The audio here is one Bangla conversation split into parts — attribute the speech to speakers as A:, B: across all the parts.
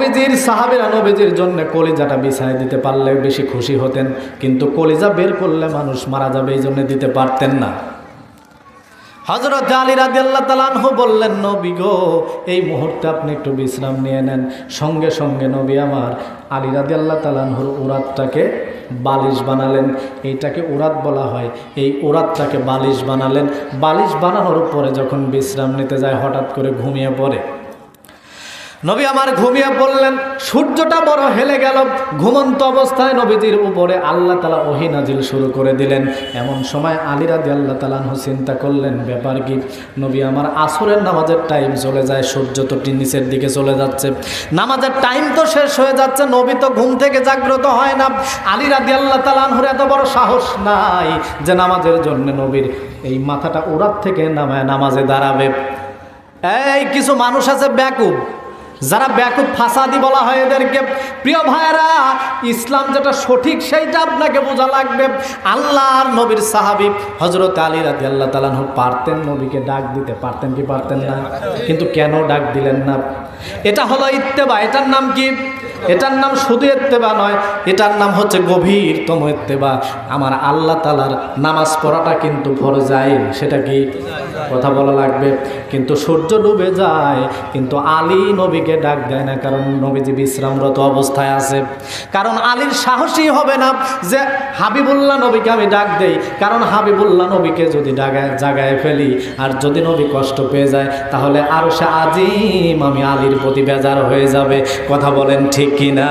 A: নবীজির, সাহাবেরা নবীজির জন্য কলিজাটা বিছায় দিতে পারলে বেশি খুশি হতেন, কিন্তু কলিজা বের করলে মানুষ মারা যাবে এই জন্য দিতে পারতেন না। হজরত আলী রাজি আল্লাহ তালানহ বললেন, নবী গো, এই মুহূর্তে আপনি একটু বিশ্রাম নিয়ে নেন। সঙ্গে সঙ্গে নবী আমার আলী রাজি আল্লাহ তালানহর উরাতটাকে বালিশ বানালেন। এইটাকে উরাত বলা হয়। এই উরাতটাকে বালিশ বানালেন। বালিশ বানানোর পরে যখন বিশ্রাম নিতে যায়, হঠাৎ করে ঘুমিয়ে পড়ে। নবী আমার ঘুমিয়ে পড়লেন, সূর্যটা বড় হেলে গেল, ঘুমন্ত অবস্থায় নবীজির উপরে আল্লাহ তালা ওহি নাজিল শুরু করে দিলেন। এমন সময় আলিরাদি আল্লাহ তালাহ চিন্তা করলেন, ব্যাপার কি? নবী আমার আসরের নামাজের টাইম চলে যায়, সূর্য তো নিচের দিকে চলে যাচ্ছে। নামাজের টাইম তো শেষ হয়ে যাচ্ছে, নবী তো ঘুম থেকে জাগ্রত হয় না। আলিরাদি আল্লাহ তালাহুর এত বড় সাহস নাই যে নামাজের জন্য নবীর এই মাথাটা ওরাত থেকে নামায়, নামাজে দাঁড়াবে। এই কিছু মানুষ আছে ব্যাকুব। যারা ব্যাকুব ফাসাদি বলা হয় এদেরকে, প্রিয় ভাইরা ইসলাম যেটা সঠিক সেইটা আপনাকে বোঝা লাগবে। আল্লাহ নবীর সাহাবি হজরত আলী রাতে আল্লাহ তালাহ পারতেন নবীকে ডাক দিতে, পারতেন কি পারতেন না? কিন্তু কেন ডাক দিলেন না? এটা হলো ইত্তেবা, এটার নাম কি? এটার নাম শুধু ইত্তেবা নয়, এটার নাম হচ্ছে গভীরতম ইত্তেবা। আমার আল্লাহ তালার নামাজ পড়াটা কিন্তু ফরজাইন সেটা কি কথা বলা লাগবে? কিন্তু সূর্য ডুবে যায়, কিন্তু আলী নবীকে ডাক দেয় না, কারণ নবীজি বিশ্রামরত অবস্থায় আছে। কারণ আলীর সাহসী হবে না যে হাবিবুল্লাহ নবীকে আমি ডাক দেই, কারণ হাবিবুল্লাহ নবীকে যদি ডাগায়, জাগায় ফেলি, আর যদি নবী কষ্ট পেয়ে যায়, তাহলে আরও সে আজিম আমি আলীর প্রতি বেজার হয়ে যাবে। কথা বলেন ঠিক কিনা?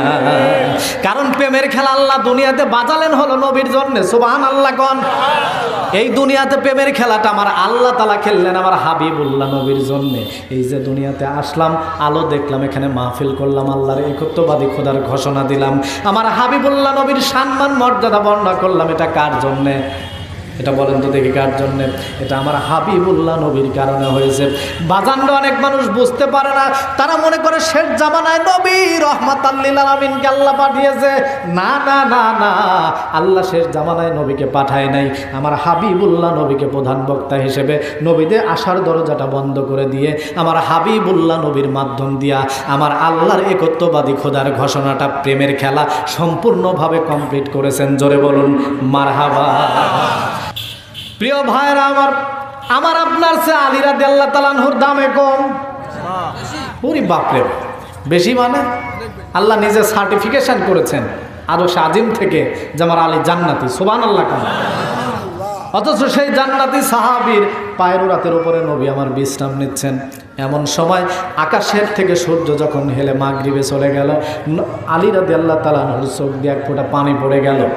A: কারণ প্রেমের খেলা আল্লাহ দুনিয়াতে বাজালেন হলো নবীর জন্য সুবাহান আল্লাহ কন। এই দুনিয়াতে প্রেমের খেলাটা আমার আল্লাহ তালা খেললেন আমার হাবিবুল্লাহ নবীর জন্য। এই যে দুনিয়াতে আসলাম, আলো দেখলাম, এখানে মাহফিল করলাম, আল্লাহর একত্ববাদী খোদার ঘোষণা দিলাম। আমার হাবিবুল্লাহ নবীর সম্মান, মর্যাদা বর্ণনা করলাম, এটা কার জন্যে? এটা বলেন তো দেখি কার জন্যে? এটা আমার হাবিবুল্লাহ নবীর কারণে হয়েছে। বাজান্ড অনেক মানুষ বুঝতে পারে না, তারা মনে করে শেষ জামানায় নবী রহমাত আল্লিল আলমিনকে আল্লাহ পাঠিয়েছে। না না না না, আল্লাহ শেষ জামানায় নবীকে পাঠায় নাই। আমার হাবিবুল্লাহ নবীকে প্রধান বক্তা হিসেবে নবীদের আসার দরজাটা বন্ধ করে দিয়ে আমার হাবিবুল্লাহ নবীর মাধ্যম দিয়া আমার আল্লাহর একত্ববাদী খোদার ঘোষণাটা প্রেমের খেলা সম্পূর্ণভাবে কমপ্লিট করেছেন। জোরে বলুন, মারহাবা। প্রিয় ভাইরা আমার আমার আপনার সে আলিরা দেল্লা তালানহুর দামে কম। পুরি বাপরে, বেশি মানে? আল্লাহ নিজে সার্টিফিকেশন করেছেন আরও আজিম থেকে যে আমার আলী জান্নাতি সোবান আল্লাহ কাম অথচ সেই জান্নাতি সাহাবীর পায়ের রাতের ওপরে নবী আমার বিশ্রাম নিচ্ছেন। এমন সময় আকাশের থেকে সূর্য যখন হেলে মাগরিবে চলে গেল, ন- আলী রাদি আল্লাহ তালানহুর চোখ দিয়ে এক ফোঁটা পানি পড়ে গেল।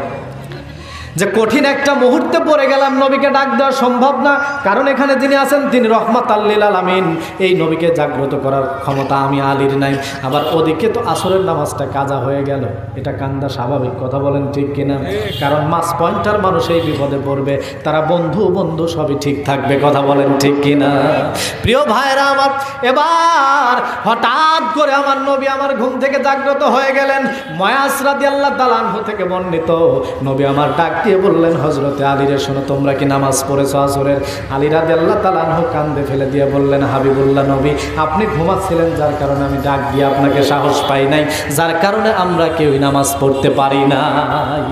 A: যে কঠিন একটা মুহূর্তে পড়ে গেলাম নবীকে ডাক দেওয়া সম্ভব না। কারণ এখানে যিনি আছেন, তিনি রহমত আল্লিল আলামিন। এই নবীকে জাগ্রত করার ক্ষমতা আমি আলীর নাই। আবার ওদিকে তো আসরের নামাজটা কাজা হয়ে গেল। এটা কান্দা স্বাভাবিক, কথা বলেন ঠিক কিনা? কারণ মাস পয়েন্টার মানুষ এই বিপদে পড়বে। তারা বন্ধু বন্ধু সবই ঠিক থাকবে, কথা বলেন ঠিক কিনা? প্রিয় ভাইরা আমার, এবার হঠাৎ করে আমার নবী আমার ঘুম থেকে জাগ্রত হয়ে গেলেন। ময়াস রাদি আল্লাহ তালানহ থেকে বর্ণিত, নবী আমার ডাক দিয়ে বললেন হজরতে আলীরে শোনো, তোমরা কি নামাজ পড়েছো আসরের আলী রাদি আল্লাহ তালানহ কান্দে ফেলে দিয়ে বললেন, হাবিবুল্লাহ নবী, আপনি ঘুমাচ্ছিলেন যার কারণে আমি ডাক দিয়ে আপনাকে সাহস পাই নাই, যার কারণে আমরা কেউই নামাজ পড়তে পারি নাই।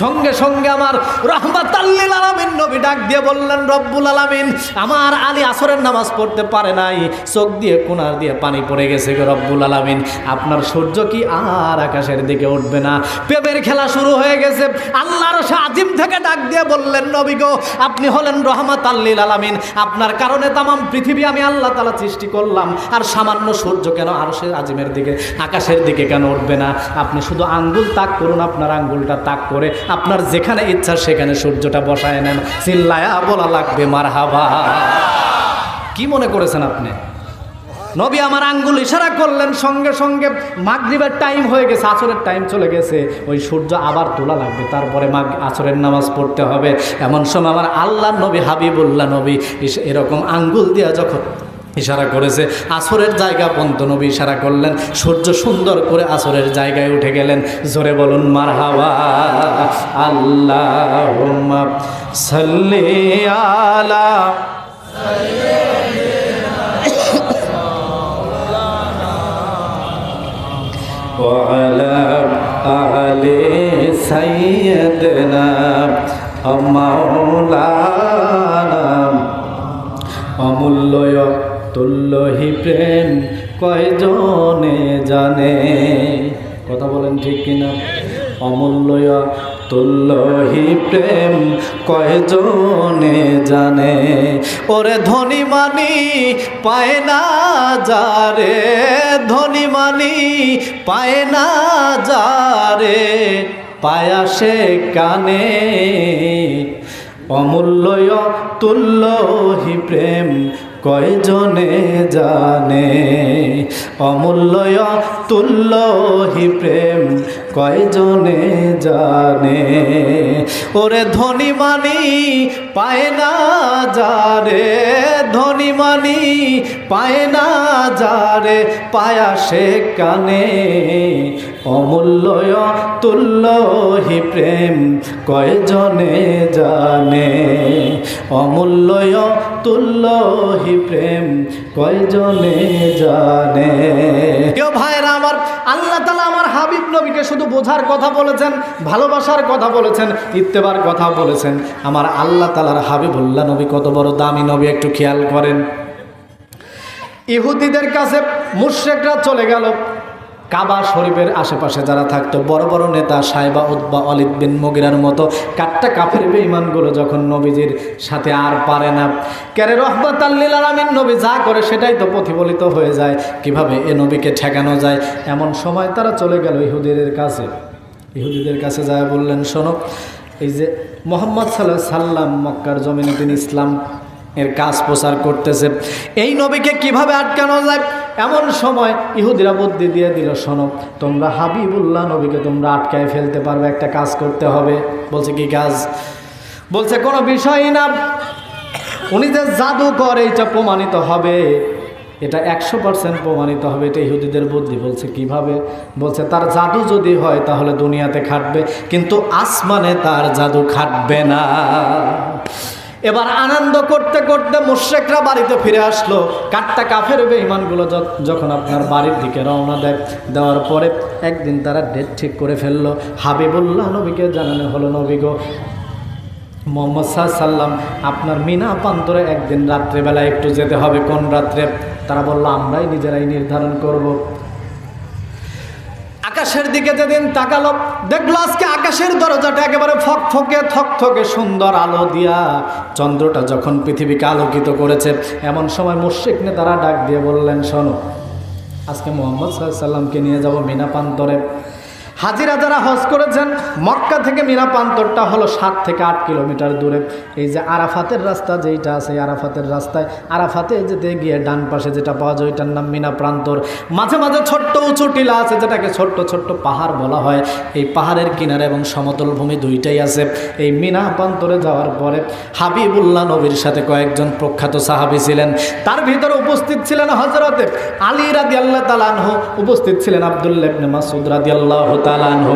A: সঙ্গে সঙ্গে আমার রহমত আল্লিল আলামিন নবী ডাক দিয়ে বললেন, রব্বুল আলামিন, আমার আলী আসরের নামাজ পড়তে পারে নাই, চোখ দিয়ে কোনার দিয়ে পানি পড়ে গেছে গো রব্বুল আলামিন, আপনার সূর্য কি আর আকাশের দিকে উঠবে না? প্রেমের খেলা শুরু হয়ে গেছে, আল্লাহর সে আজিম থেকে ডাক দিয়ে বললেন, নবী গো, আপনি হলেন রহমত আল্লিল আলামিন। আপনার কারণে তামাম পৃথিবী আমি আল্লাহ তালা সৃষ্টি করলাম। আর সামান্য সূর্য কেন আর সে আজিমের দিকে, আকাশের দিকে কেন উঠবে না? আপনি শুধু আঙ্গুল তাক করুন, আপনার আঙ্গুলটা তাক করে আপনার যেখানে ইচ্ছা সেখানে সূর্যটা বসায় নেন। চিল্লায়া বলা লাগবে মার হাবা কি মনে করেছেন আপনি? নবী আমার আঙ্গুল ইশারা করলেন, সঙ্গে সঙ্গে মাগরিবের টাইম হয়ে গেছে, আসরের টাইম চলে গেছে। ওই সূর্য আবার তোলা লাগবে, তারপরে মাগ আসরের নামাজ পড়তে হবে। এমন সময় আমার আল্লাহ নবী, হাবিবুল্লাহ নবী এরকম আঙ্গুল দিয়া যখন ইশারা করেছে, আসরের জায়গা পন্ত নবী ইশারা করলেন, সূর্য সুন্দর করে আসরের জায়গায় উঠে গেলেন। জোরে বলুন মার হাওয়া আল্লাহ সাল্লি আলা وعلى آل سيدنا مولانا অমূল্য তুল্যহি প্রেম কয়জনে জানে কথা বলেন ঠিক কিনা অমূল্য তুল্যহি প্রেম কয়জনে জানে? ওরে ধনী মানি পায় না যারে, ধনী মানি পায় না যারে পায়াসে কানে। অমূল্য তুল্য হি প্রেম কয়জনে জানে? অমূল্য তুল্য হি প্রেম কয়জনে জানে? ওরে ধনী মানি পায় না যারে, ধনী মানি পায় না যারে পায়াসে কানে। অমূল্য তুল্য হি প্রেম কয়জনে জানে? অমূল্য তুল্য হি প্রেম কয়জনে জানে? কেউ ভাইরা আমার আল্লাহ হাবিব নবীকে শুধু বোঝার কথা বলেছেন, ভালোবাসার কথা বলেছেন, ইত্তেবার কথা বলেছেন। আমার আল্লাহ তালার হাবিবুল্লাহ নবী কত বড় দামি নবী, একটু খেয়াল করেন। ইহুদিদের কাছে মুশ্রেকরা চলে গেল। কাবা শরীফের আশেপাশে যারা থাকতো, বড় বড় নেতা সাহেবা উদ্বা অলিদ বিন মগিরার মতো কাট্টা কাফের বেঈমানগুলো যখন নবীজির সাথে আর পারে না কেরে রহমত আল্লিল আলামিন নবী যা করে সেটাই তো প্রতিফলিত হয়ে যায়, কীভাবে এ নবীকে ঠেকানো যায়? এমন সময় তারা চলে গেল ইহুদিদের কাছে। ইহুদিদের কাছে যায় বললেন, শোনো, এই যে মোহাম্মদ সাল্লাহ সাল্লাম মক্কার জমিনে তিনি ইসলাম এর কাজ প্রচার করতেছে। এই নবীকে কীভাবে আটকানো যায়? এমন সময় ইহুদিরা বুদ্ধি দিয়ে দিল, শোনো, তোমরা হাবিবুল্লাহ নবীকে তোমরা আটকায় ফেলতে পারবে, একটা কাজ করতে হবে। বলছে, কি কাজ? বলছে, কোনো বিষয়ই না। উনি যে জাদু করে এটা প্রমাণিত হবে। এটা একশো পার্সেন্ট প্রমাণিত হবে, এটা ইহুদিদের বুদ্ধি। বলছে, কীভাবে? বলছে, তার জাদু যদি হয়, তাহলে দুনিয়াতে খাটবে, কিন্তু আসমানে তার জাদু খাটবে না। এবার আনন্দ করতে করতে মুশ্রেকরা বাড়িতে ফিরে আসলো। কাটটা কাফের বেঈমানগুলো যখন আপনার বাড়ির দিকে রওনা দেয়, দেওয়ার পরে একদিন তারা ডেট ঠিক করে ফেলল। হাবিবুল্লাহ নবীকে জানানো হলো, নবী গো, মোহাম্মদ সাল্লাম আপনার মিনা প্রান্তরে একদিন রাত্রেবেলা একটু যেতে হবে। কোন রাত্রে? তারা বলল, আমরাই নিজেরাই নির্ধারণ করব। আকাশের দিকে যেদিন তাকালো, দেখল আজকে আকাশের দরজাটা একেবারে ফক ফকে, থক থকে সুন্দর আলো দিয়া। চন্দ্রটা যখন পৃথিবীকে আলোকিত করেছে, এমন সময় মুর্শিক নেতারা ডাক দিয়ে বললেন, শোনো, আজকে মোহাম্মদ সাল্লামকে নিয়ে যাব মিনা প্রান্তরে। হাজিরা যারা হজ করেছেন, মক্কা থেকে মিনা প্রান্তরটা হলো সাত থেকে আট কিলোমিটার দূরে। এই যে আরাফাতের রাস্তা যেইটা আছে আরাফাতের রাস্তায়, আরাফাতে যেতে গিয়ে ডান পাশে যেটা পাওয়া যায়, ওইটার নাম মিনা প্রান্তর মাঝে মাঝে ছোট্ট উঁচু টিলা আছে, যেটাকে ছোট্ট ছোট্ট পাহাড় বলা হয়। এই পাহাড়ের কিনারে এবং সমতল ভূমি দুইটাই আছে। এই মিনা প্রান্তরে যাওয়ার পরে হাবিবুল্লাহ নবীর সাথে কয়েকজন প্রখ্যাত সাহাবি ছিলেন। তার ভিতরে উপস্থিত ছিলেন হজরতে আলী রাদি আল্লাহ তালানহ উপস্থিত ছিলেন আবদুল্লাহ ইবনে মাসুদ রাদি আল্লাহ তালানহ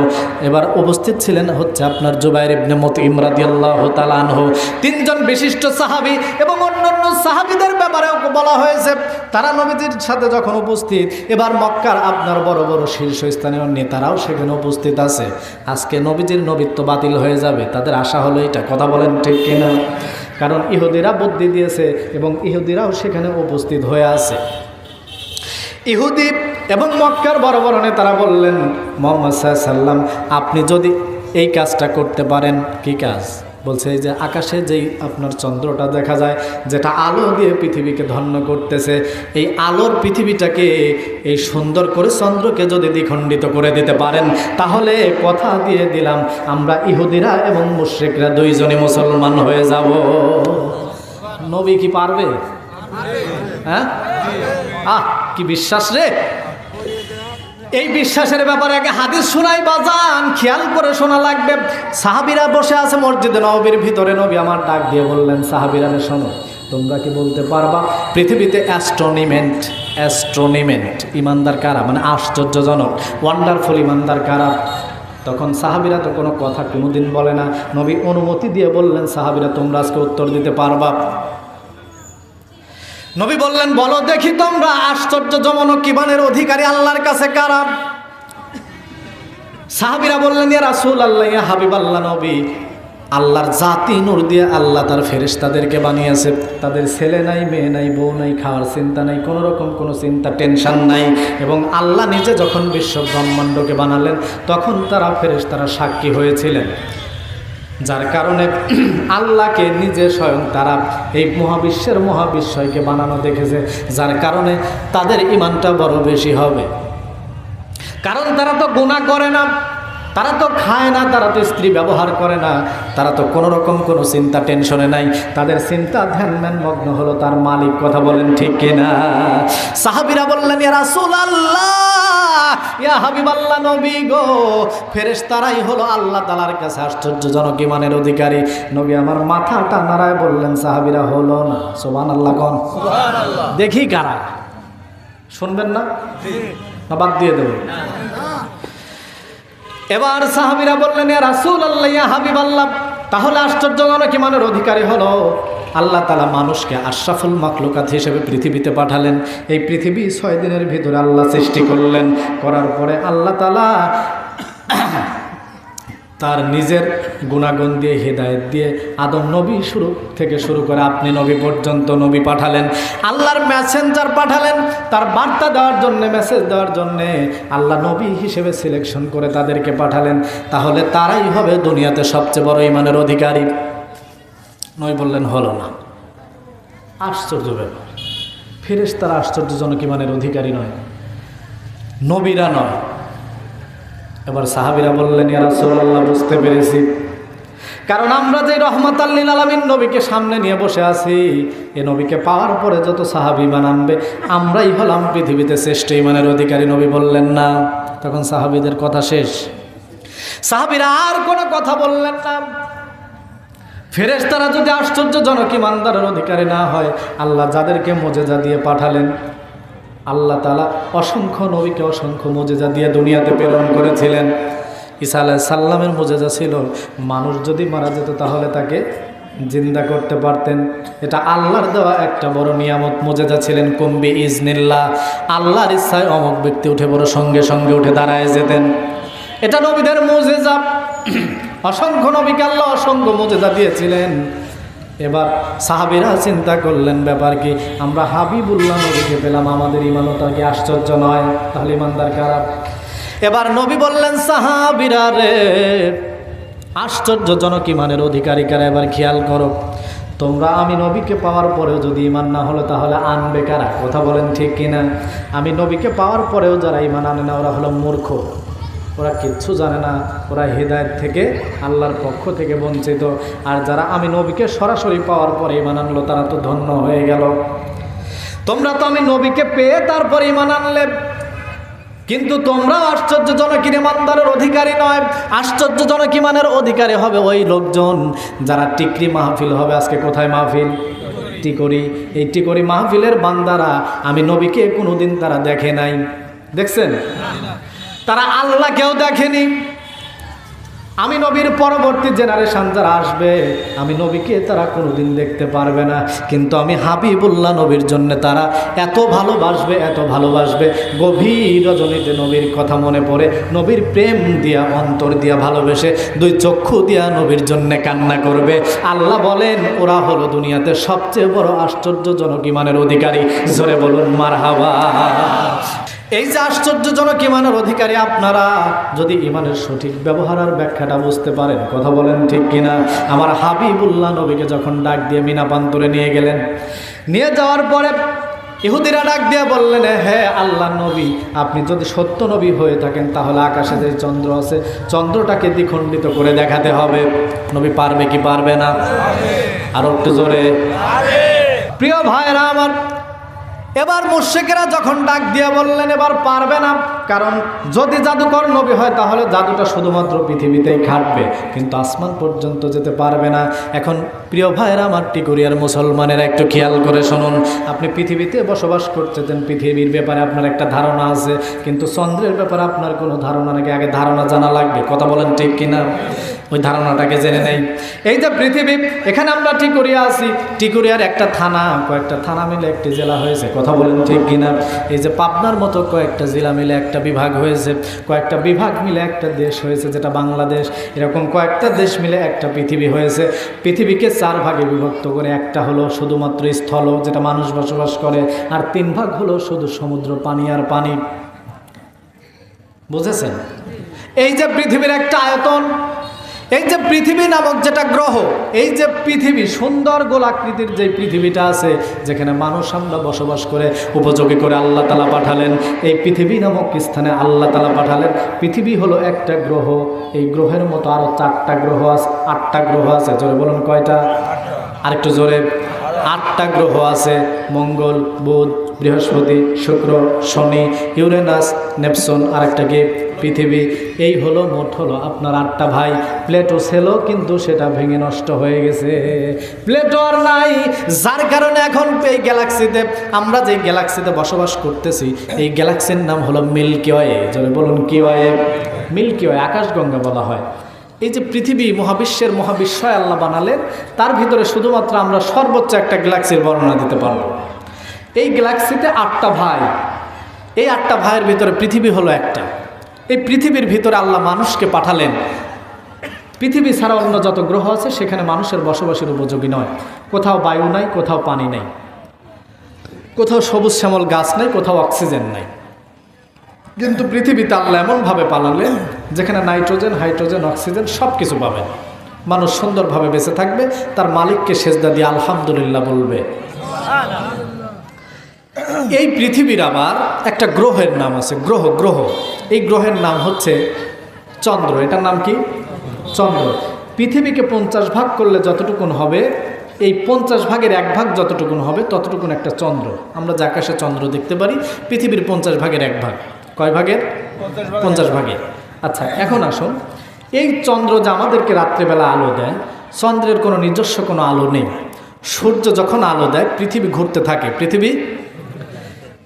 A: এবার উপস্থিত ছিলেন হচ্ছে আপনার জুবাইর ইবনে মতিম রাদি আল্লাহ তালানহ তিনজন বিশিষ্ট সাহাবি এবং অন্যান্য সাহাবিদের ব্যাপারেও বলা হয়েছে, তারা নবীজির সাথে যখন উপস্থিত, এবার মক্কার আপনার বড় বড় শীর্ষস্থানীয় নেতারাও সেখানে উপস্থিত আছে। আজকে নবীজির নবীত্ব বাতিল হয়ে যাবে, তাদের আশা হলো এটা। কথা বলেন ঠিক কিনা? কারণ ইহুদিরা বুদ্ধি দিয়েছে এবং ইহুদিরাও সেখানে উপস্থিত হয়ে আছে। ইহুদি এবং মক্কার বড় বড় নেতারা বললেন, মোহাম্মদ সাল্লাম আপনি যদি এই কাজটা করতে পারেন, কি কাজ? বলছে, এই যে আকাশে যেই আপনার চন্দ্রটা দেখা যায়, যেটা আলো দিয়ে পৃথিবীকে ধন্য করতেছে, এই আলোর পৃথিবীটাকে, এই সুন্দর করে চন্দ্রকে যদি দ্বিখণ্ডিত করে দিতে পারেন, তাহলে কথা দিয়ে দিলাম, আমরা ইহুদিরা এবং মুশ্রিকরা দুইজনই মুসলমান হয়ে যাব। নবী কি পারবে? হ্যাঁ? আহ, কি বিশ্বাস রে? এই বিশ্বাসের ব্যাপারে আগে হাদিস শোনাই বাজান খেয়াল করে শোনা লাগবে। সাহাবিরা বসে আছে মসজিদে, নবীর ভিতরে। নবী আমার ডাক দিয়ে বললেন, সাহাবিরা শোনো, তোমরা কি বলতে পারবা? পৃথিবীতে অ্যাস্ট্রনিমেন্ট অ্যাস্ট্রোনিমেন্ট ইমানদার কারা? মানে আশ্চর্যজনক ওয়ান্ডারফুল ইমানদার কারা? তখন সাহাবিরা তো কোনো কথা কোনোদিন বলে না। নবী অনুমতি দিয়ে বললেন, সাহাবিরা, তোমরা আজকে উত্তর দিতে পারবা? নবী বললেন, বলো দেখি তোমরা আশ্চর্য জমনক কিবানের অধিকারী আল্লাহর কাছে কারা? সাহাবিরা বললেন, ইয়া রাসূল আল্লাহ ইয়া হাবিব আল্লাহ নবী, আল্লাহর জাতি নূর দিয়ে আল্লাহ তার ফেরেস তাদেরকে বানিয়েছে। তাদের ছেলে নাই, মেয়ে নাই, বউ নাই, খাওয়ার চিন্তা নাই, কোনো রকম কোনো চিন্তা, টেনশন নাই। এবং আল্লাহ নিজে যখন বিশ্ব ব্রহ্মাণ্ডকে বানালেন, তখন তারা ফেরেশতারা সাক্ষী হয়েছিলেন। যার কারণে আল্লাহকে নিজে স্বয়ং তারা এই মহাবিশ্বের মহাবিশ্বয়কে বানানো দেখেছে, যার কারণে তাদের ইমানটা বড় বেশি হবে। কারণ তারা তো গুণা করে না, তারা তো খায় না, তারা তো স্ত্রী ব্যবহার করে না, তারা তো কোনো রকম কোনো চিন্তা, টেনশনে নাই। তাদের চিন্তা ধ্যান ম্যান মগ্ন হলো তার মালিক, কথা বলেন ঠিক কিনা? সাহাবিরা বললেন এরা রাসূল আল্লাহ ইয়া হাবিব আল্লাহ নবী গো। ফেরেশতারাই হলো আল্লাহ তালার কাছে আশ্চর্যজনক ইমানের অধিকারী। নবী আমার মাথাটা নাড়ায় বললেন সাহাবিরা হলো না। সোবান আল্লাহ কন দেখি কারা। শুনবেন না? না বাদ দিয়ে দেবো। এবার সাহাবিরা বললেন ইয়া রাসূল আল্লাহ ইয়া হাবিব আল্লাহ তাহলে আশ্চর্যজনক মানের অধিকারী হলো আল্লাহ তালা মানুষকে আশরাফুল মাকলুকাত হিসেবে পৃথিবীতে পাঠালেন। এই পৃথিবী ছয় দিনের ভিতরে আল্লাহ সৃষ্টি করলেন। করার পরে আল্লাহ তালা তার নিজের গুণাগুণ দিয়ে, হৃদায়ত দিয়ে আদম নবী শুরু থেকে শুরু করে আপনি নবী পর্যন্ত নবী পাঠালেন। আল্লাহর মেসেঞ্জার পাঠালেন, তার বার্তা দেওয়ার জন্যে মেসেজ দেওয়ার জন্যে আল্লাহ নবী হিসেবে সিলেকশন করে তাদেরকে পাঠালেন। তাহলে তারাই হবে দুনিয়াতে সবচেয়ে বড় ইমানের অধিকারী। নই বললেন, হলো না। আশ্চর্য ব্যাপার। ফিরেস তারা আশ্চর্যজনক ইমানের অধিকারী নয়। নবীরা নয়। এবার সাহাবিরা বললেন, ইয়া রাসূলুল্লাহ, বুঝতে পেরেছি। কারণ আমরা যে রহমত আল্লিল আলমিন নবীকে সামনে নিয়ে বসে আছি, এ নবীকে পাওয়ার পরে যত সাহাবি ইমান আনবে, আমরাই হলাম পৃথিবীতে শ্রেষ্ঠ ইমানের অধিকারী। নবী বললেন, না। তখন সাহাবিদের কথা শেষ। সাহাবিরা আর কোনো কথা বললেন না। ফেরেশতারা যদি আশ্চর্যজনক ইমানদারের অধিকারী না হয়, আল্লাহ যাদেরকে মোজেজা দিয়ে পাঠালেন আল্লাহ তালা অসংখ্য নবীকে অসংখ্য মজেজা দিয়ে দুনিয়াতে প্রেরণ করেছিলেন। ঈসা আলাহ সাল্লামের মজেজা ছিল, মানুষ যদি মারা যেত তাহলে তাকে জিন্দা করতে পারতেন। এটা আল্লাহর দেওয়া একটা বড় নিয়ামত, মোজেজা ছিলেন কম্বি ইজনিল্লাহ। আল্লাহর ইচ্ছায় অমক ব্যক্তি উঠে বড় সঙ্গে সঙ্গে উঠে দাঁড়ায় যেতেন। এটা নবীদের মজেজা। অসংখ্য নবীকে আল্লাহ অসংখ্য মজেজা দিয়েছিলেন। এবার সাহাবিরা চিন্তা করলেন, ব্যাপার কি? আমরা হাবিবুল্লাহ নবীকে পেলাম, আমাদের ইমানতা কি আশ্চর্য নয়। তাহলে ইমানদার খারাপ এবার নবী বললেন, সাহাবিরা রে, আশ্চর্যজনক ইমানের অধিকারী কারা? এবার খেয়াল করো, তোমরা আমি নবীকে পাওয়ার পরেও যদি ইমান না হলো, তাহলে আনবে কারা? কথা বলেন ঠিক কিনা? আমি নবীকে পাওয়ার পরেও যারা ইমান আনে না, ওরা হলো মূর্খ। ওরা কিচ্ছু জানে না, ওরা হৃদায়ত থেকে, আল্লাহর পক্ষ থেকে বঞ্চিত। আর যারা আমি নবীকে সরাসরি পাওয়ার পরে ইমান আনলো, তারা তো ধন্য হয়ে গেল। তোমরা তো আমি নবীকে পেয়ে তারপরে ইমান আনলে। কিন্তু তোমরাও আশ্চর্যজনক ইমানদারের অধিকারী নয়। আশ্চর্যজনক ইমানের অধিকারী হবে ওই লোকজন যারা টিকরি মাহফিল হবে। আজকে কোথায় মাহফিল? টিকরি। এই টিকরি মাহফিলের বান্দারা আমি নবীকে কোনোদিন তারা দেখে নাই। দেখছেন? তারা আল্লাহকেও দেখেনি। আমি নবীর পরবর্তী জেনারেশন যারা আসবে, আমি নবীকে তারা কোনোদিন দেখতে পারবে না। কিন্তু আমি হাবিবুল্লাহ নবীর জন্য তারা এত ভালোবাসবে এত ভালোবাসবে। গভীর রজনীতে নবীর কথা মনে পড়ে, নবীর প্রেম দিয়া, অন্তর দিয়া ভালোবেসে, দুই চক্ষু দিয়া নবীর জন্যে কান্না করবে। আল্লাহ বলেন, ওরা হলো দুনিয়াতে সবচেয়ে বড় আশ্চর্যজনক ইমানের অধিকারী। জোরে বলুন মার এই যে আশ্চর্যজনক ইমানের অধিকারী আপনারা, যদি ইমানের সঠিক ব্যবহার আর ব্যাখ্যাটা বুঝতে পারেন, কথা বলেন ঠিক কিনা? আমার হাবিবুল্লাহ নবীকে যখন ডাক দিয়ে মিনা পান্তরে নিয়ে গেলেন, নিয়ে যাওয়ার পরে ইহুদিরা ডাক দিয়ে বললেন হ্যাঁ আল্লাহ নবী, আপনি যদি সত্য নবী হয়ে থাকেন, তাহলে আকাশে যে চন্দ্র আছে, চন্দ্রটাকে দ্বিখণ্ডিত করে দেখাতে হবে। নবী পারবে কি পারবে না? আর একটু জোরে। প্রিয় ভাইরা আমার এবার মুর্শিকেরা যখন ডাক দিয়ে বললেন এবার পারবে না। কারণ যদি জাদুকর নবী হয়, তাহলে জাদুটা শুধুমাত্র পৃথিবীতেই খাটবে কিন্তু আসমান পর্যন্ত যেতে পারবে না। এখন প্রিয় ভাইয়েরা, আমার টিকুরিয়ার মুসলমানেরা একটু খেয়াল করে শুনুন। আপনি পৃথিবীতে বসবাস করতেছেন, পৃথিবীর ব্যাপারে আপনার একটা ধারণা আছে। কিন্তু চন্দ্রের ব্যাপারে আপনার কোনো ধারণা নাকি? আগে ধারণা জানা লাগবে। কথা বলেন ঠিক কিনা? ওই ধারণাটাকে জেনে নেই। এই যে পৃথিবী, এখানে আমরা টিকুরিয়া আছি। টিকুরিয়ার একটা থানা, কয়েকটা থানা মিলে একটি জেলা হয়েছে। কথা বলেন ঠিক কিনা? এই যে পাবনার মতো কয়েকটা জেলা মিলে একটা একটা বিভাগ হয়েছে, কয়েকটা বিভাগ মিলে একটা দেশ হয়েছে যেটা বাংলাদেশ। এরকম কয়েকটা দেশ মিলে একটা পৃথিবী হয়েছে। পৃথিবীকে চার ভাগে বিভক্ত করে, একটা হলো শুধুমাত্র স্থল যেটা মানুষ বসবাস করে, আর তিন ভাগ হলো শুধু সমুদ্র, পানি আর পানি। বুঝেছেন? এই যে পৃথিবীর একটা আয়তন এই যে পৃথিবী নামক যেটা গ্রহ, এই যে পৃথিবী, সুন্দর গোলাকৃতির যে পৃথিবীটা আছে, যেখানে মানুষ আমরা বসবাস করে, উপযোগী করে আল্লাহ তালা পাঠালেন, এই পৃথিবী নামক স্থানে আল্লাহ তালা পাঠালেন। পৃথিবী হলো একটা গ্রহ, এই গ্রহের মতো আরও চারটা গ্রহ আছে, আটটা গ্রহ আছে। জোরে বলুন কয়টা? আরেকটু জোরে। আটটা গ্রহ আছে, মঙ্গল, বুধ বৃহস্পতি, শুক্র, শনি, ইউরেনাস নেপসন আর একটা কি পৃথিবী। এই হলো মোট হলো আপনার আটটা ভাই। প্লেটো ছিল কিন্তু সেটা ভেঙে নষ্ট হয়ে গেছে। প্লেটো আর নাই, যার কারণে এখন এই গ্যালাক্সিতে, আমরা যে গ্যালাক্সিতে বসবাস করতেছি, এই গ্যালাক্সির নাম হলো মিল্কি ওয়ে। যদি বলুন, কি ওয়ে? মিল্কি ওয়ে, আকাশগঙ্গা বলা হয়। এই যে পৃথিবী, মহাবিশ্বের মহাবিশ্বয় আল্লাহ বানালেন, তার ভিতরে শুধুমাত্র আমরা সর্বোচ্চ একটা গ্যালাক্সির বর্ণনা দিতে পারব। এই গ্যালাক্সিতে আটটা ভাই। এই আটটা ভাইয়ের ভিতরে পৃথিবী হলো একটা। এই পৃথিবীর ভিতরে আল্লাহ মানুষকে পাঠালেন। পৃথিবী ছাড়া অন্য যত গ্রহ আছে, সেখানে মানুষের বসবাসের উপযোগী নয়। কোথাও বায়ু নাই, কোথাও পানি নাই। কোথাও সবুজ শ্যামল গাছ নাই, কোথাও অক্সিজেন নাই। কিন্তু পৃথিবীতে আল্লাহ এমনভাবে পালালেন, যেখানে নাইট্রোজেন, হাইড্রোজেন, অক্সিজেন সব কিছু পাবেন। মানুষ সুন্দরভাবে বেঁচে থাকবে, তার মালিককে সেজদা দিয়ে আলহামদুলিল্লাহ বলবে। এই পৃথিবীর আবার একটা গ্রহের নাম আছে। গ্রহ গ্রহ। এই গ্রহের নাম হচ্ছে চন্দ্র। এটার নাম কি? চন্দ্র। পৃথিবীকে পঞ্চাশ ভাগ করলে যতটুকুন হবে এই পঞ্চাশ ভাগের এক ভাগ যতটুকুন হবে ততটুকুন একটা চন্দ্র। আমরা যে আকাশে চন্দ্র দেখতে পারি পৃথিবীর পঞ্চাশ ভাগের এক ভাগ। কয় ভাগের? পঞ্চাশ ভাগে আচ্ছা এখন আসুন। এই চন্দ্র যে আমাদেরকে রাত্রেবেলা আলো দেয় চন্দ্রের কোনো নিজস্ব কোনো আলো নেই। সূর্য যখন আলো দেয় পৃথিবী ঘুরতে থাকে। পৃথিবী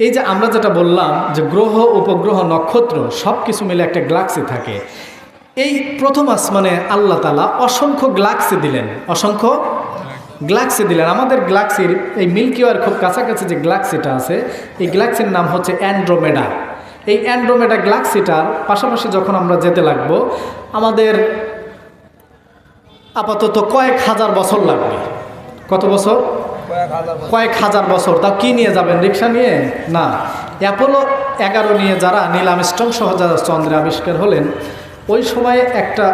A: এই যে আমরা যেটা বললাম যে গ্রহ, উপগ্রহ, নক্ষত্র সব কিছু মিলে একটা গ্লাক্সি থাকে। এই প্রথম আসমানে আল্লাহ তালা অসংখ্য গ্লাক্সি দিলেন। অসংখ্য গ্লাক্সি দিলেন। আমাদের গ্লাক্সির এই মিল্কি ওয়ার খুব কাছাকাছি যে গ্লাক্সিটা আছে, এই গ্লাক্সির নাম হচ্ছে অ্যান্ড্রোমেডা। এই অ্যান্ড্রোমেডা গ্লাক্সিটার পাশাপাশি যখন আমরা যেতে লাগবো, আমাদের আপাতত কয়েক হাজার বছর লাগবে। কত বছর? কয়েক হাজার বছর। তাও কি নিয়ে যাবেন? রিক্সা নিয়ে? না। অ্যাপোলো এগারো নিয়ে যারা নীল আর্মস্ট্রং সহ যারা চন্দ্রে আবিষ্কার হলেন ওই সময়ে একটা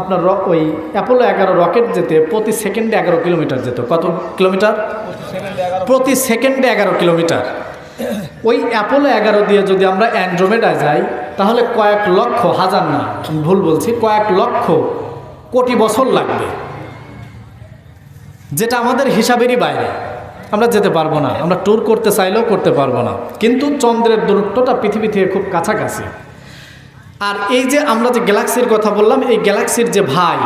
A: আপনার ওই অ্যাপোলো এগারো রকেট যেতে প্রতি সেকেন্ডে এগারো কিলোমিটার যেত। কত কিলোমিটার। প্রতি সেকেন্ডে এগারো কিলোমিটার। ওই অ্যাপোলো এগারো দিয়ে যদি আমরা অ্যান্ড্রোমেডায় যাই তাহলে কয়েক লক্ষ হাজার না ভুল বলছি কয়েক লক্ষ কোটি বছর লাগবে। যেটা আমাদের হিসাবেরই বাইরে। আমরা যেতে পারব না, আমরা ট্যুর করতে চাইলেও করতে পারব না। কিন্তু চন্দ্রের দূরত্বটা পৃথিবী থেকে খুব কাছাকাছি। আর এই যে আমরা যে গ্যালাক্সির কথা বললাম, এই গ্যালাক্সির যে ভাই,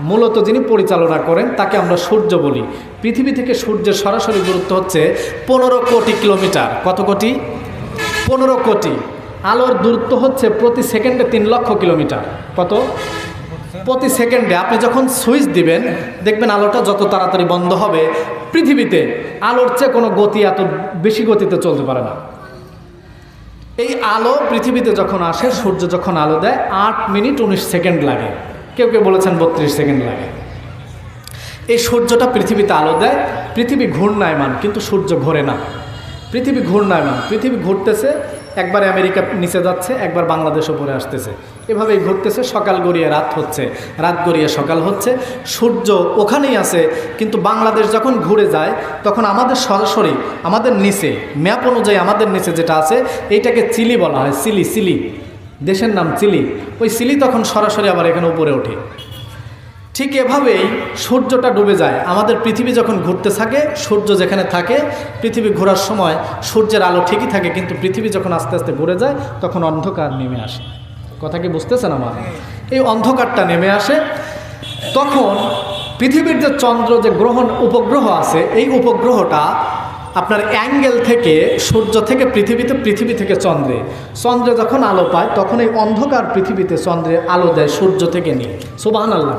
A: মূলত যিনি পরিচালনা করেন, তাকে আমরা সূর্য বলি। পৃথিবী থেকে সূর্যের সরাসরি দূরত্ব হচ্ছে পনেরো কোটি কিলোমিটার। কত কোটি? পনেরো কোটি। আলোর দূরত্ব হচ্ছে প্রতি সেকেন্ডে তিন লক্ষ কিলোমিটার। কত? প্রতি সেকেন্ডে আপনি যখন সুইচ দিবেন, দেখবেন আলোটা যত তাড়াতাড়ি বন্ধ হবে, পৃথিবীতে আলোর চেয়ে কোনো গতি এত বেশি গতিতে চলতে পারে না। এই আলো পৃথিবীতে যখন আসে, সূর্য যখন আলো দেয়, আট মিনিট উনিশ সেকেন্ড লাগে। কেউ কেউ বলেছেন বত্রিশ সেকেন্ড লাগে। এই সূর্যটা পৃথিবীতে আলো দেয়, পৃথিবী ঘূর্ণায়মান, কিন্তু সূর্য ঘোরে না। পৃথিবী ঘূর্ণায়মান, পৃথিবী ঘুরতেছে একবার আমেরিকা নিচে যাচ্ছে, একবার বাংলাদেশ উপরে আসতেছে। এভাবেই ঘুরতেছে সকাল গড়িয়ে রাত হচ্ছে। রাত গড়িয়ে সকাল হচ্ছে, সূর্য ওখানেই আছে, কিন্তু বাংলাদেশ যখন ঘুরে যায়, তখন আমাদের সরাসরি আমাদের নিচে, ম্যাপ অনুযায়ী আমাদের নিচে যেটা আছে, এইটাকে চিলি বলা হয়, চিলি চিলি। দেশের নাম চিলি। ওই চিলি তখন সরাসরি আবার এখানে উপরে ওঠে। ঠিক এভাবেই সূর্যটা ডুবে যায়। আমাদের পৃথিবী যখন ঘুরতে থাকে, সূর্য যেখানে থাকে, পৃথিবী ঘোরার সময় সূর্যের আলো ঠিকই থাকে, কিন্তু পৃথিবী যখন আস্তে আস্তে ঘুরে যায়, তখন অন্ধকার নেমে আসে। কথা কি বুঝতেছেন আমার? এই অন্ধকারটা নেমে আসে, তখন পৃথিবীর যে চন্দ্র, যে গ্রহণ উপগ্রহ আছে, এই উপগ্রহটা আপনার অ্যাঙ্গেল থেকে সূর্য থেকে পৃথিবীতে পৃথিবী থেকে চন্দ্রে। চন্দ্রে যখন আলো পায়, তখন এই অন্ধকার পৃথিবীতে চন্দ্রে আলো দেয় সূর্য থেকে নিয়ে। সুবাহ আল্লাহ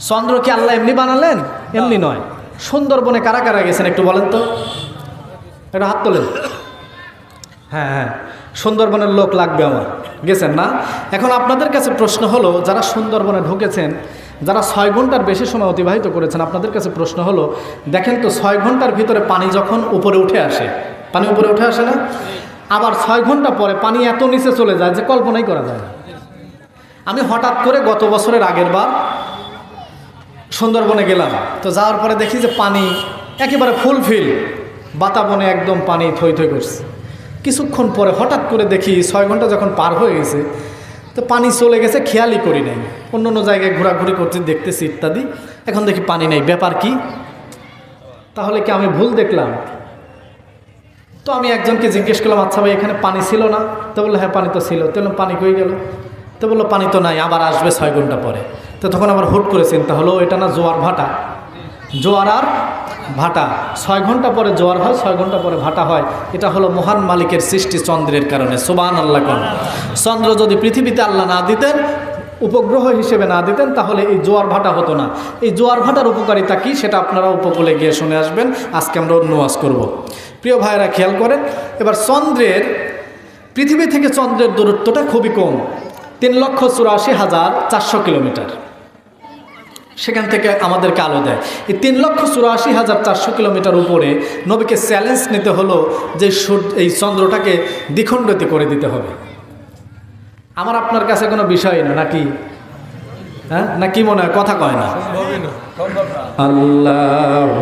A: চন্দ্র কি আল্লাহ এমনি বানালেন? এমনি নয়। সুন্দরবনে কারা কারা গেছেন একটু বলেন তো? একটা হাত তোলেন। হ্যাঁ হ্যাঁ। সুন্দরবনের লোক লাগবে আমার। গেছেন না? এখন আপনাদের কাছে প্রশ্ন হলো, যারা সুন্দরবনে ঢুকেছেন যারা ছয় ঘণ্টার বেশি সময় অতিবাহিত করেছেন, আপনাদের কাছে প্রশ্ন হলো, দেখেন তো ছয় ঘণ্টার ভিতরে পানি যখন উপরে উঠে আসে, পানি উপরে উঠে আসে না? আবার ছয় ঘণ্টা পরে পানি এত নিচে চলে যায় যে কল্পনাই করা যায় না। আমি হঠাৎ করে গত বছরের আগের বার সুন্দরবনে গেলাম, তো যাওয়ার পরে দেখি যে পানি একেবারে ফুলফিল বাতাবনে একদম পানি থই থই করছে। কিছুক্ষণ পরে হঠাৎ করে দেখি ছয় ঘণ্টা যখন পার হয়ে গেছে তো পানি চলে গেছে, খেয়ালই করি নাই। অন্য অন্য জায়গায় ঘোরাঘুরি করতে দেখতেছি ইত্যাদি। এখন দেখি পানি নেই, ব্যাপার কি? তাহলে কি আমি ভুল দেখলাম? তো আমি একজনকে জিজ্ঞেস করলাম আচ্ছা ভাই, এখানে পানি ছিল না? তো বলল হ্যাঁ পানি তো ছিল। তো পানি কই গেল? তো বলল, পানি তো নাই, আবার আসবে ছয় ঘণ্টা পরে। তো তখন আবার হুট করে চিন্তা হলো, এটা না জোয়ার ভাটা? জোয়ার আর ভাটা। ছয় ঘণ্টা পরে জোয়ার হয়, ছয় ঘণ্টা পরে ভাটা হয়। এটা হলো মহান মালিকের সৃষ্টি চন্দ্রের কারণে সোবান আল্লাহ কোন। চন্দ্র যদি পৃথিবীতে আল্লাহ না দিতেন, উপগ্রহ হিসেবে না দিতেন, তাহলে এই জোয়ার ভাটা হতো না। এই জোয়ার ভাটার উপকারিতা কী সেটা আপনারা উপকূলে গিয়ে শুনে আসবেন। আজকে আমরা অন্য ওয়াজ করব। প্রিয় ভাইয়েরা, খেয়াল করেন, এবার চন্দ্রের, পৃথিবী থেকে চন্দ্রের দূরত্বটা খুবই কম। তিন লক্ষ চুরাশি হাজার চারশো কিলোমিটার। সেখান থেকে আমাদেরকে আলো দেয়। এই তিন লক্ষ চুরাশি হাজার চারশো কিলোমিটার উপরে নবীকে চ্যালেঞ্জ নিতে হলো যে সূর্য, এই চন্দ্রটাকে দ্বিখণ্ডিত করে দিতে হবে। আমার আপনার কাছে কোনো বিষয় না, নাকি? হ্যাঁ? না কি মনে হয়? কথা কয় না। আল্লাহ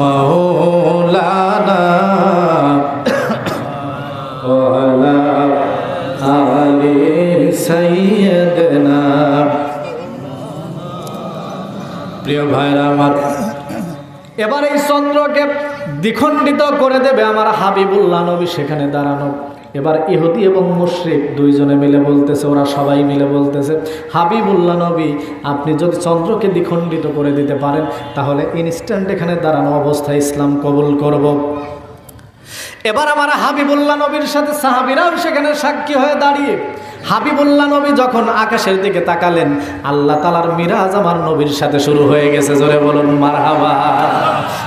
A: মৌলানা প্রিয় ভাইরা আমার, এবার এই চন্দ্রকে দ্বিখণ্ডিত করে দেবে আমার হাবিবুল্লা নবী সেখানে দাঁড়ানো এবার ইহুদি এবং মুশ্রিক দুইজনে মিলে বলতেছে, ওরা সবাই মিলে বলতেছে হাবিবুল্লা নবী, আপনি যদি চন্দ্রকে দ্বিখণ্ডিত করে দিতে পারেন, তাহলে ইনস্ট্যান্ট এখানে দাঁড়ানো অবস্থায় ইসলাম কবুল করব। এবার আমার হাবিবুল্লা নবীর সাথে সাহাবিরাও সেখানে সাক্ষী হয়ে দাঁড়িয়ে হাবিবুল্লাহ নবী যখন আকাশের দিকে তাকালেন, আল্লাহ তালার মিরাজ আমার নবীর সাথে শুরু হয়ে গেছে। জোরে বলুন, মারহাবা।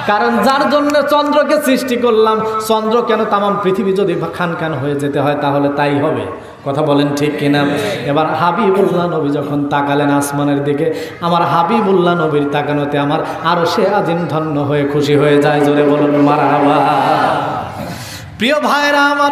A: কারণ যার জন্য চন্দ্রকে সৃষ্টি করলাম, চন্দ্র কেন তামাম পৃথিবী যদি খান খান হয়ে যেতে হয়, তাহলে তাই হবে। কথা বলেন ঠিক কিনা? এবার হাবিবুল্লাহ নবী যখন তাকালেন আসমানের দিকে, আমার হাবিবুল্লাহ নবীর তাকানোতে আমার আরও সে আজিম ধন্য হয়ে খুশি হয়ে যায়। জোরে বলুন, মারহাবা। প্রিয় ভাইরা আমার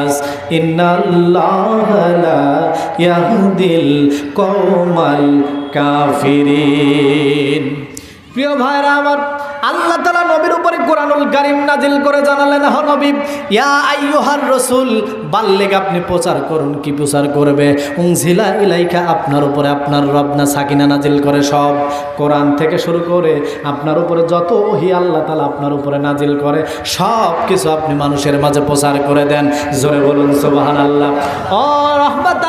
A: ইন্নাল্লাহা লা ইয়াহদিল কওমাল কাফিরিন। প্রিয় ভাইরা আমার, আল্লাহ তালা নবীর উপরে কোরআনুল কারিম নাজিল করে জানালেন হনবী নবী, ইয়া আইয়ুহার রসুল বাল্লেগ আপনি প্রচার করুন, কি প্রচার করবে? উংঝিলা ইলাইকা, আপনার উপরে আপনার রবনা সাকিনা নাজিল করে সব। কোরআন থেকে শুরু করে আপনার উপরে যত ওহি আল্লাহ তালা আপনার উপরে নাজিল করে, সব কিছু আপনি মানুষের মাঝে প্রচার করে দেন। জোরে বলুন সোবাহান আল্লাহ ও রহমত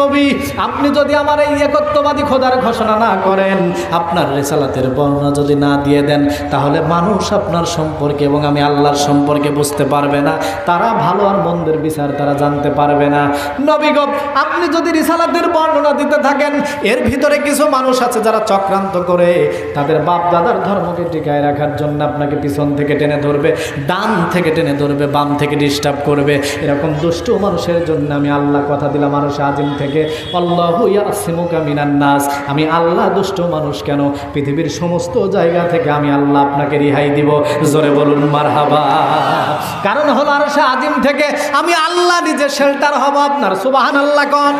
A: নবী, আপনি যদি আমার এই একত্ববাদী খোদার ঘোষণা না করেন, আপনার রেসালাতের বর্ণনা যদি না দিয়ে দেন, তাহলে মানুষ আপনার সম্পর্কে এবং আমি আল্লাহর সম্পর্কে বুঝতে পারবে না। তারা ভালো আর মন্দের বিচার তারা জানতে পারবে না। নবীগ আপনি যদি রিসালাতের বর্ণনা দিতে থাকেন, এর ভিতরে কিছু মানুষ আছে যারা চক্রান্ত করে। তাদের বাপ দাদার ধর্মকে টিকায় রাখার জন্য আপনাকে পিছন থেকে টেনে ধরবে, ডান থেকে টেনে ধরবে, বাম থেকে ডিস্টার্ব করবে। এরকম দুষ্ট মানুষের জন্য আমি আল্লাহ কথা দিলাম, মানুষ আজিম থেকে। আল্লাহ ইয়াসিমুকা মিনান নাস। আমি আল্লাহ দুষ্ট মানুষ কেন? পৃথিবীর সমস্ত জায়গা থেকে আমি আল্লাহ আপনাকে রিহাই দিব। জোরে বলুন, মারহাবা। কারণ হলো আর সে আজিম থেকে আমি আল্লাহ নিজে শেল্টার হব আপনার সুবাহান আল্লাহ কন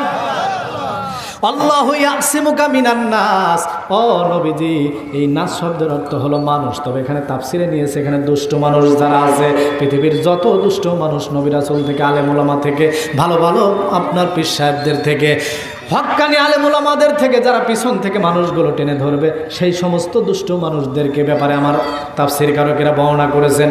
A: এই শব্দের অর্থ হলো মানুষ। তবে এখানে নিয়েছে, এখানে দুষ্ট মানুষ যারা আছে, পৃথিবীর যত দুষ্ট মানুষ থেকে থেকে, ভালো ভালো আপনার পীর সাহেবদের থেকে হক্কানি আলেমুল আমাদের থেকে যারা পিছন থেকে মানুষগুলো টেনে ধরবে, সেই সমস্ত দুষ্ট মানুষদেরকে ব্যাপারে আমার তাফসির কারকেরা বর্ণনা করেছেন।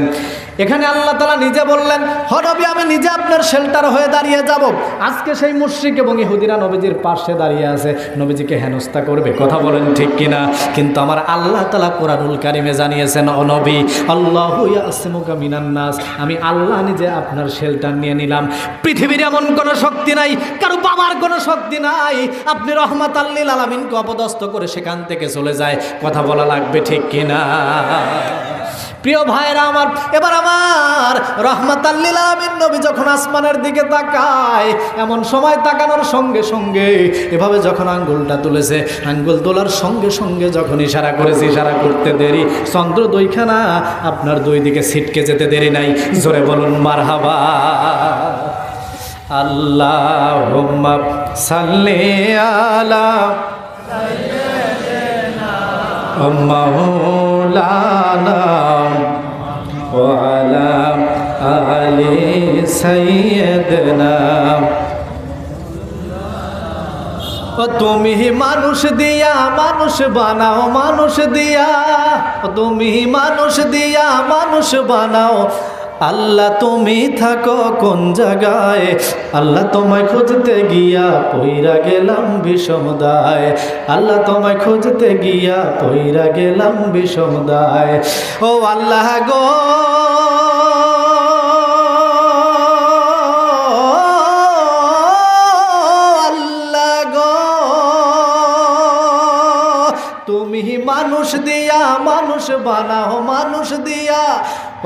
A: এখানে আল্লাহ তালা নিজে বললেন হরবি আমি নিজে আপনার শেল্টার হয়ে দাঁড়িয়ে যাব। আজকে সেই মুশ্রিক এবং ইহুদিরা নবীজির পাশে দাঁড়িয়ে আছে। নবীজিকে হেনস্থা করবে, কথা বলেন ঠিক কিনা? কিন্তু আমার আল্লাহ তালা কোরআনুল কারিমে জানিয়েছেন অনবী আল্লাহ মিনান্নাস আমি আল্লাহ নিজে আপনার শেল্টার নিয়ে নিলাম। পৃথিবীর এমন কোনো শক্তি নাই, কারও বাবার কোনো শক্তি নাই। আপনি রহমত আল্লিল আলমিনকে অপদস্থ করে সেখান থেকে চলে যায়। কথা বলা লাগবে ঠিক কিনা? প্রিয় ভাইরা আমার, এবার আমার রহমত আল্লিল আলমিন নবী যখন আসমানের দিকে তাকায়, এমন সময় তাকানোর সঙ্গে সঙ্গে এভাবে যখন আঙ্গুলটা তুলেছে, আঙ্গুল তোলার সঙ্গে সঙ্গে যখন ইশারা করেছে, ইশারা করতে দেরি, চন্দ্র দুইখানা আপনার দুই দিকে ছিটকে যেতে দেরি নাই। জোরে বলুন, মারহাবা। আল্লাহ সাল্লি আলা مولانا وعلى آل سيدنا ও তুমি মানুষ দিয়া মানুষ বানাও মানুষ দিয়া ও তুমি মানুষ দিয়া মানুষ বানাও আল্লাহ তুমি থাকো কোন জায়গায়? আল্লাহ তোমায় খুঁজতে গিয়া পইরা গেলাম বিষমদায়। আল্লাহ তোমায় খুঁজতে গিয়া পইরা গেলাম বিষমদায়। ও আল্লাহ গো মানুষ বানাও, মানুষ দিয়া।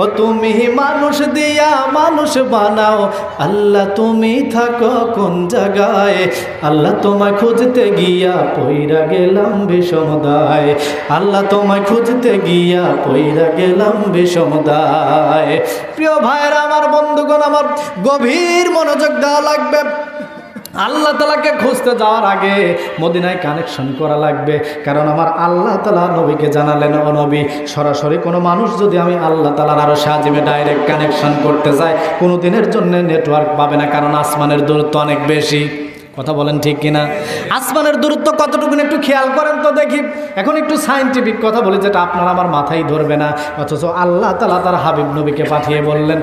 A: ও তুমি মানুষ দিয়া, মানুষ বানাও। আল্লাহ তুমি থাকো কোন জায়গায়? আল্লাহ তোমায় খুঁজতে গিয়া পইরা গেলাম বিষমদায় আল্লাহ তোমায় খুঁজতে গিয়া পইরা গেলাম বিষমদায় প্রিয় ভাইয়েরা, আমার বন্ধুগণ, আমার গভীর মনোযোগ দেওয়া লাগবে। আল্লাহ তালাকে খুঁজতে যাওয়ার আগে মদিনায় কানেকশন করা লাগবে। কারণ আমার আল্লাহ তালা নবীকে জানালেন, ও নবী, সরাসরি কোনো মানুষ যদি আমি আল্লাহ তালার আরও সাজিমে ডাইরেক্ট কানেকশন করতে চাই কোনো দিনের জন্য নেটওয়ার্ক পাবে না, কারণ আসমানের দূরত্ব অনেক বেশি। কথা বলেন ঠিক কিনা? আসমানের দূরত্ব কতটুকু একটু খেয়াল করেন তো দেখি। এখন একটু সাইন্টিফিক কথা বলি, যেটা আপনারা আমার মাথায় ধরবে না। অথচ আল্লাহ তালা তার হাবিব নবীকে পাঠিয়ে বললেন।